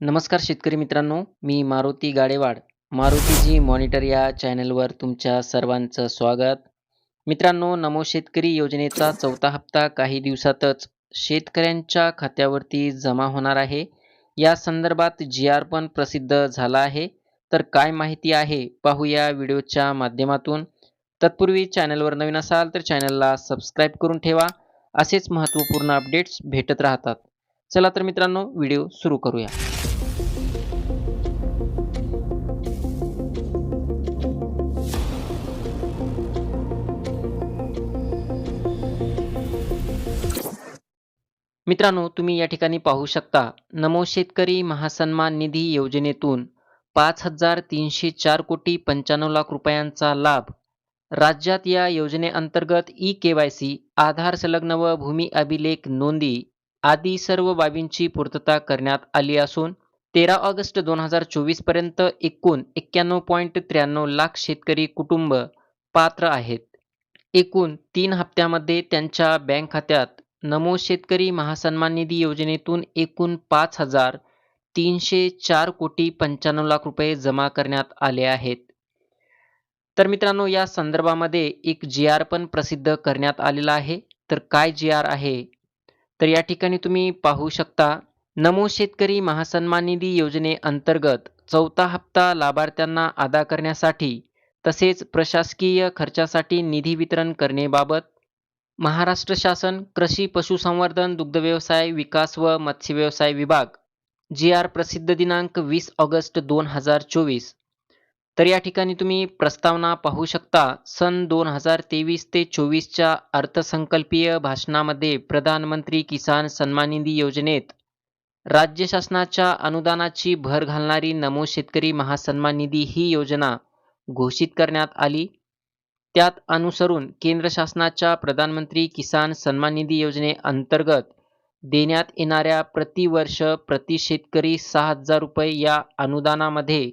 नमस्कार शेतकरी मित्रांनो मी मारुती गाडेवाड. मारुतीजी मॉनिटर या चॅनलवर तुमच्या सर्वांचं स्वागत. मित्रांनो नमो शेतकरी योजनेचा चौथा हप्ता काही दिवसातच शेतकऱ्यांच्या खात्यावरती जमा होणार आहे. या संदर्भात जी आर पण प्रसिद्ध झाला आहे. तर काय माहिती आहे पाहूया व्हिडिओच्या माध्यमातून. तत्पूर्वी चॅनलवर नवीन असाल तर चॅनलला सबस्क्राईब करून ठेवा. असेच महत्त्वपूर्ण अपडेट्स भेटत राहतात. चला तर मित्रांनो व्हिडिओ सुरू करूया. मित्रांनो तुम्ही या ठिकाणी पाहू शकता नमो शेतकरी महासन्मान निधी योजनेतून पाच हजार तीनशे चार कोटी पंच्याण्णव लाख रुपयांचा लाभ. राज्यात या योजनेअंतर्गत E K Y C Aadhaar संलग्न व भूमी अभिलेख नोंदी आदी सर्व बाबींची पूर्तता करण्यात आली असून तेरा ऑगस्ट दोन हजार चोवीसपर्यंत एकूण एक्क्याण्णव पॉईंट त्र्याण्णव लाख शेतकरी कुटुंब पात्र आहेत. एकूण तीन हप्त्यामध्ये त्यांच्या बँक खात्यात नमो शेतकरी महासन्मान निधी योजनेतून एकूण पाच हजार तीनशे चार कोटी पंच्याण्णव लाख रुपये जमा करण्यात आले आहेत. तर मित्रांनो या संदर्भामध्ये एक जी आर पण प्रसिद्ध करण्यात आलेला आहे. तर काय जी आर आहे? तर या ठिकाणी तुम्ही पाहू शकता नमो शेतकरी महासन्मान निधी योजनेअंतर्गत चौथा हप्ता लाभार्थ्यांना अदा करण्यासाठी तसेच प्रशासकीय खर्चासाठी निधी वितरण करणेबाबत महाराष्ट्र शासन कृषी पशुसंवर्धन दुग्धव्यवसाय विकास व मत्स्यव्यवसाय विभाग जी आर प्रसिद्ध दिनांक वीस ऑगस्ट दोन हजार चोवीस तर या ठिकाणी तुम्ही प्रस्तावना पाहू शकता सन दोन हजार तेवीस ते चोवीसच्या अर्थसंकल्पीय भाषणामध्ये प्रधानमंत्री किसान सन्मान निधी योजनेत राज्य शासनाच्या अनुदानाची भर घालणारी नमो शेतकरी महासन्मान निधी ही योजना घोषित करण्यात आली. त्यात अनुसरून केंद्र शासनाच्या प्रधानमंत्री किसान सन्मान निधी योजनेअंतर्गत देण्यात येणाऱ्या प्रतिवर्ष प्रति शेतकरी सहा हजार रुपये या अनुदानामध्ये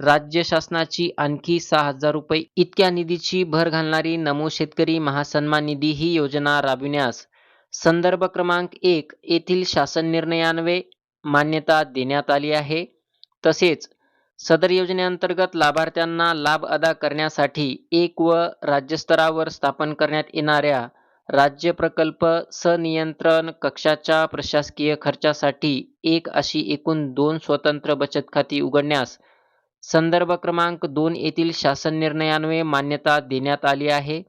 राज्य शासनाची आणखी सहा हजार रुपये इतक्या निधीची भर घालणारी नमो शेतकरी महासन्मान निधी ही योजना राबविण्यास संदर्भ क्रमांक एक येथील शासन निर्णयान्वये मान्यता देण्यात आली आहे. तसेच सदर योजनेअंतर्गत लाभार्थ्यांना लाभ अदा करण्यासाठी एक व राज्यस्तरावर स्थापन करण्यात येणाऱ्या राज्य प्रकल्प सनियंत्रण कक्षाच्या प्रशासकीय खर्चासाठी एक अशी एकूण दोन स्वतंत्र बचत खाती उघडण्यास संदर्भ क्रमांक दोन येथील शासन निर्णयान्वये मान्यता देण्यात आली आहे.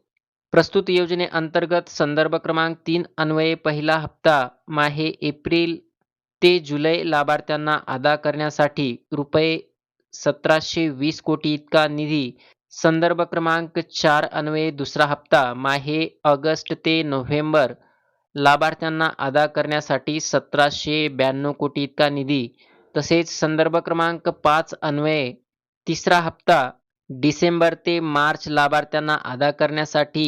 प्रस्तुत योजनेअंतर्गत संदर्भ क्रमांक तीन अन्वये पहिला हप्ता माहे एप्रिल ते जुलै लाभार्थ्यांना अदा करण्यासाठी रुपये सतराशे वीस कोटी इतका निधी. संदर्भ क्रमांक चार अन्वये दुसरा हप्ता माहे ऑगस्ट ते नोव्हेंबर लाभार्थ्यांना अदा करण्यासाठी सतराशे ब्याण्णव कोटी इतका निधी. तसेच संदर्भ क्रमांक पाच अन्वये तिसरा हप्ता डिसेंबर ते मार्च लाभार्थ्यांना अदा करण्यासाठी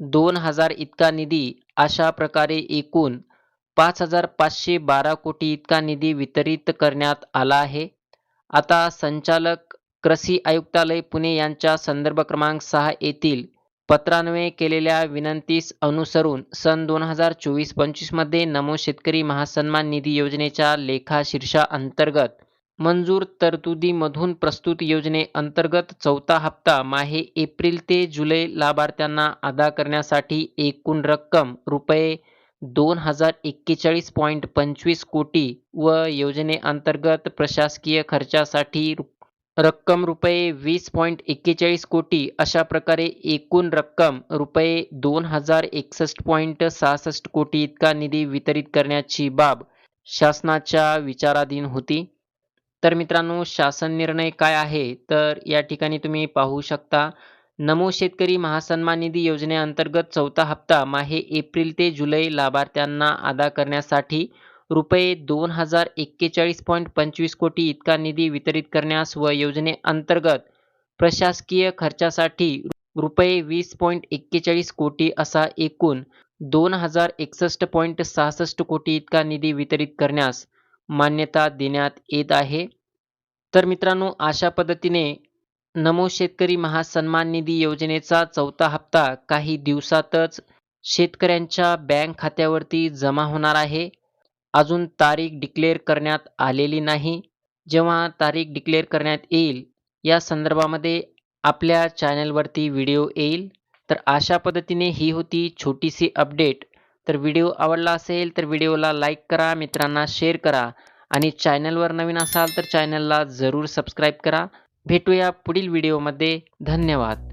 दोन हजार इतका निधी अशा प्रकारे एकूण पाच हजार पाचशे बारा कोटी इतका निधी वितरित करण्यात आला आहे. आता संचालक कृषी आयुक्तालय पुणे यांच्या संदर्भ क्रमांक सहा येथील पत्रान्वये केलेल्या विनंतीस अनुसरून सन दोन हजार चोवीस पंचवीसमध्ये नमो शेतकरी महासन्मान निधी योजनेच्या लेखाशीर्षा अंतर्गत मंजूर तरतुदीमधून प्रस्तुत योजनेअंतर्गत चौथा हप्ता माहे एप्रिल ते जुलै लाभार्थ्यांना अदा करण्यासाठी एकूण रक्कम रुपये दोन हजार एक्केचाळीस पॉईंट पंचवीस कोटी व योजनेअंतर्गत प्रशासकीय खर्चासाठी रक्कम रुपये वीस पॉईंट एक्केचाळीस कोटी अशा प्रकारे एकूण रक्कम रुपये दोन हजार एकसष्ट पॉईंट सहासष्ट कोटी इतका निधी वितरित करण्याची बाब शासनाच्या विचाराधीन होती. तर मित्रांनो शासन निर्णय काय आहे? तर या ठिकाणी तुम्ही पाहू शकता नमो शेतकरी महासन्मान निधी योजनेअंतर्गत चौथा हप्ता माहे एप्रिल ते जुलै लाभार्थ्यांना अदा करण्यासाठी रुपये दोन हजार एक्केचाळीस पॉईंट पंचवीस कोटी इतका निधी वितरित करण्यास व योजनेअंतर्गत प्रशासकीय खर्चासाठी रुपये वीस पॉईंट एक्केचाळीस कोटी असा एकूण दोन हजार एकसष्ट पॉईंट सहासष्ट कोटी इतका निधी वितरित करण्यास मान्यता देण्यात येत आहे. तर मित्रांनो अशा पद्धतीने नमो शेतकरी महासन्मान निधी योजनेचा चौथा हप्ता काही दिवसातच शेतकऱ्यांच्या बँक खात्यावरती जमा होणार आहे. अजून तारीख डिक्लेअर करण्यात आलेली नाही. जेव्हा तारीख डिक्लेअर करण्यात येईल या संदर्भामध्ये आपल्या चॅनलवरती व्हिडिओ येईल. तर अशा पद्धतीने ही होती छोटीशी अपडेट तर व्हिडिओ आवडला असेल तर व्हिडिओला लाईक करा मित्रांना शेअर करा. आणि चॅनलवर नवीन असाल तर चॅनलला जरूर सबस्क्राईब करा. भेटूया पुढील व्हिडिओमध्ये धन्यवाद.